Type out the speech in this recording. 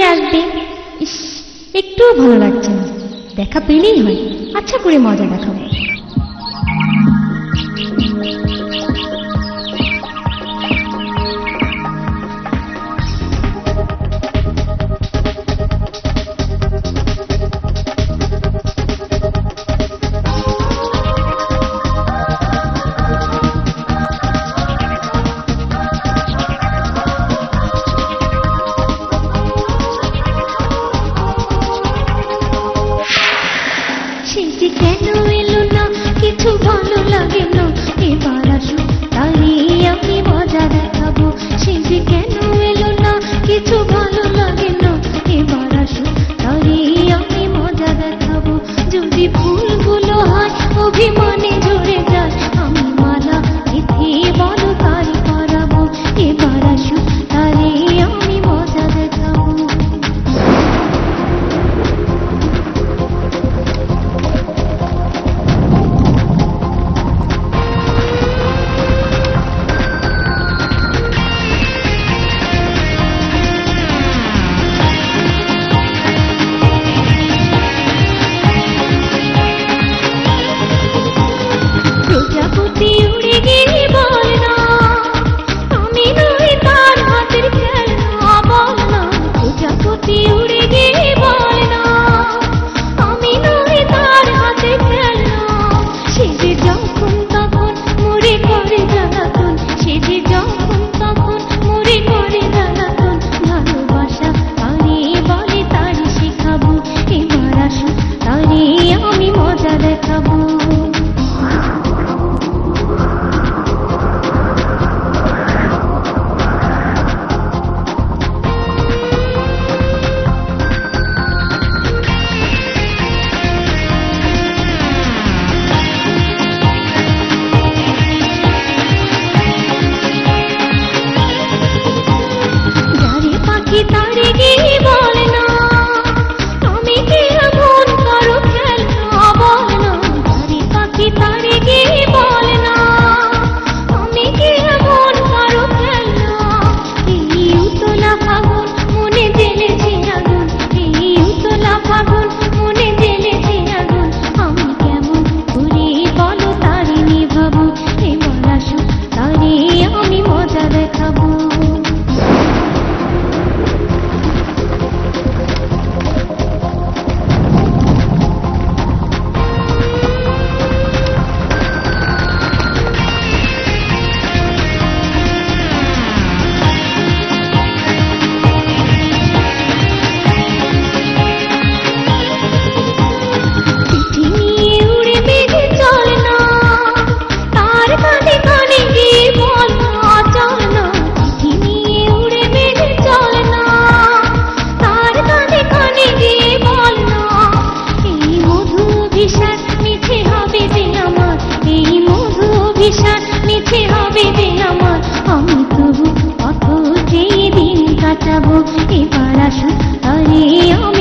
নিয়ে আসবে। ইস একটুও ভালো লাগছে না। দেখা পেলেই হয়। আচ্ছা করে মজা দেখাবো। যাব এবার আসুন আরে আমি